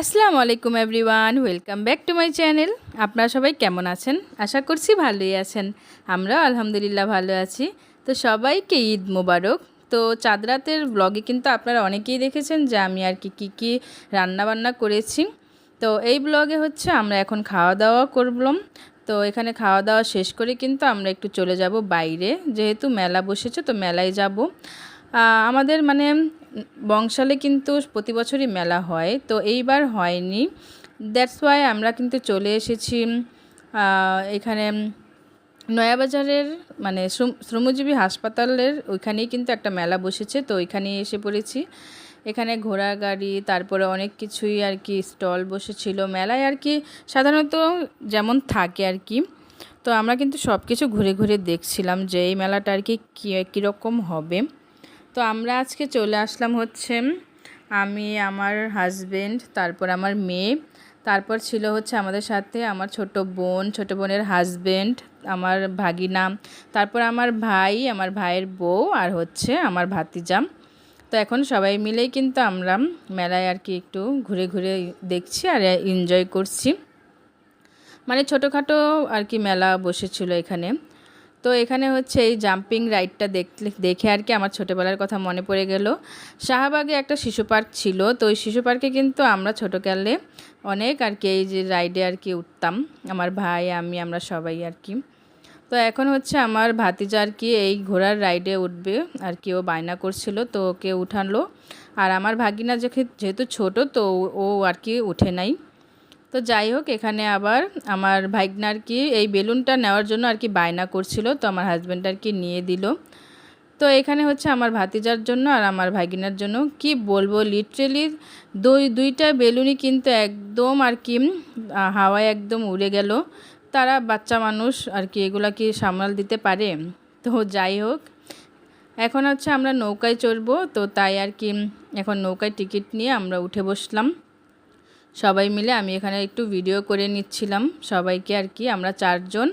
আসসালামু আলাইকুম everyone, welcome back to my channel. আপনারা সবাই কেমন আছেন? আশা করছি ভালোই আছেন। আমরাও আলহামদুলিল্লাহ ভালো আছি। তো সবাইকে ঈদ মোবারক। তো চাঁদরাতের ব্লগে কিন্তু আপনারা অনেকেই দেখেছেন যে আমি আর কি, কী কী রান্নাবান্না করেছি। তো এই ব্লগে হচ্ছে আমরা এখন খাওয়া দাওয়া করলাম। তো এখানে খাওয়া দাওয়া শেষ করে কিন্তু আমরা একটু চলে যাব বাইরে। যেহেতু মেলা বসেছে, তো মেলায় যাব। আমাদের মানে বংশালে কিন্তু প্রতি বছরই মেলা হয়, তো এইবার হয়নি। দ্যাটস ওয়াই আমরা কিন্তু চলে এসেছি এখানে নয়াবাজারের মানে শ্রম- শ্রমজীবী হাসপাতালের ওইখানেই কিন্তু একটা মেলা বসেছে, তো ওইখানেই এসে পড়েছি। এখানে ঘোড়া গাড়ি, তারপরে অনেক কিছুই আর কি স্টল বসেছিল, মেলায় আর কি সাধারণত যেমন থাকে আর কি। তো আমরা কিন্তু সব কিছু ঘুরে ঘুরে দেখছিলাম যে এই মেলাটা আর কি কী- কীরকম হবে। তো আমরা আজকে চলে আসলাম হচ্ছে আমি, আমার হাজবেন্ড তারপর আমার মেয়ে, তারপর ছিল হচ্ছে আমাদের সাথে আমার ছোট বোন, ছোট বোনের হাজবেন্ড আমার ভাগিনা, তারপর আমার ভাই, আমার ভাইয়ের বউ আর হচ্ছে আমার ভাতিজাম তো এখন সবাই মিলেই কিন্তু আমরা মেলায় আর কি একটু ঘুরে ঘুরে দেখছি আর এনজয় করছি। মানে ছোটোখাটো আর কি মেলা বসেছিল এখানে। তো এখানে হচ্ছে এই জাম্পিং রাইডটা দেখলে, দেখে আর কি আমার ছোটোবেলার কথা মনে পড়ে গেল। শাহবাগে একটা শিশু পার্ক ছিল, তো ওই শিশু পার্কে কিন্তু আমরা ছোটোকালে অনেক আর কি এই যে রাইডে আর কি উঠতাম। আমার ভাই, আমি, আমরা সবাই আর কি। তো এখন হচ্ছে আমার ভাতিজা আর কি এই ঘোড়ার রাইডে উঠবে, আর কি ও বায়না করছিল, তো ওকে উঠালো। আর আমার ভাগিনা যেহেতু ছোট, তো ও আর কি উঠে নাই। তো যাই হোক, এখানে আবার আমার ভাইগনা আর কি এই বেলুনটা নেওয়ার জন্য আর কি বায়না করছিল, তো আমার হাজব্যান্ড আর কি নিয়ে দিল। তো এখানে হচ্ছে আমার ভাতিজার জন্য আর আমার ভাগিনার জন্য। কি বলব লিটারেলি দুই, দুইটা বেলুনই কিন্তু একদম আর কি হাওয়ায় একদম উড়ে গেল। তারা বাচ্চা মানুষ আর কি এগুলা কি সামাল দিতে পারে? তো যাই হোক, এখন হচ্ছে আমরা নৌকায় চড়বো। তো তাই আর কি, এখন নৌকায় টিকিট নিয়ে আমরা উঠে বসলাম। সবাই মিলে আমি এখানে একটু ভিডিও করে নিচ্ছিলাম সবাইকে আর কি। আমরা চারজন,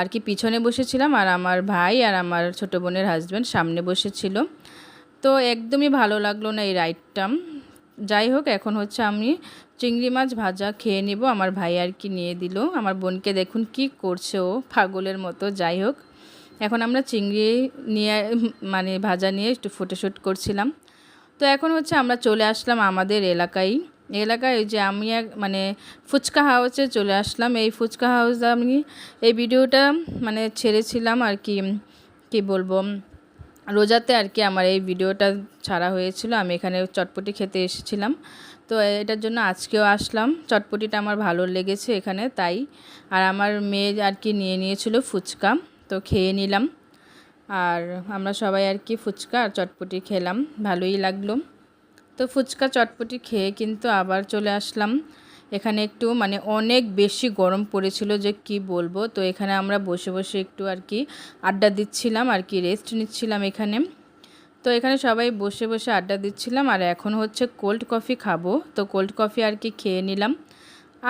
আর কি পিছনে বসেছিলাম আর আমার ভাই আর আমার ছোট বোনের হাজব্যান্ড সামনে বসেছিল। তো একদমই ভালো লাগল না এই রাইডটা যাই হোক, এখন হচ্ছে আমি চিংড়ি মাছ ভাজা খেয়ে নিব, আমার ভাই আর কি নিয়ে দিল। আমার বোনকে দেখুন কি করছে ও, পাগলের মতো, যাই হোক। এখন আমরা চিংড়ি নিয়ে মানে ভাজা নিয়ে একটু ফটোশ্যুট করছিলাম। তো এখন হচ্ছে আমরা চলে আসলাম আমাদের এলাকায়। এলাকায় যে আমি এক মানে ফুচকা হাউসে চলে আসলাম। এই ফুচকা হাউসে আমি এই ভিডিওটা মানে ছেড়েছিলাম আর কি কি বলব, রোজাতে আর কি আমার এই ভিডিওটা ছাড়া হয়েছিল। আমি এখানে চটপটি খেতে এসেছিলাম। তো এটার জন্য আজকেও আসলাম। চটপটিটা আমার ভালো লেগেছে এখানে, তাই। আর আমার মেয়ে আর কি নিয়ে নিয়েছিল ফুচকা, তো খেয়ে নিলাম। আর আমরা সবাই আর কি ফুচকা আর চটপটি খেলাম। ভালোই লাগল। তো ফুচকা চটপটি খেয়ে কিন্তু আবার চলে আসলাম। এখানে একটু মানে অনেক বেশি গরম পড়েছিল যে কি বলব? তো এখানে আমরা বসে বসে একটু আর কি আড্ডা দিচ্ছিলাম, আর কি রেস্ট নিচ্ছিলাম এখানে। তো এখানে সবাই বসে বসে আড্ডা দিচ্ছিলাম, আর এখন হচ্ছে কোল্ড কফি খাব। তো কোল্ড কফি আর কি খেয়ে নিলাম।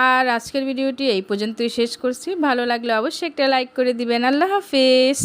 আর আজকের ভিডিওটি এই পর্যন্তই শেষ করছি। ভালো লাগলে অবশ্যই একটা লাইক করে দিবেন। আল্লাহ হাফেজ!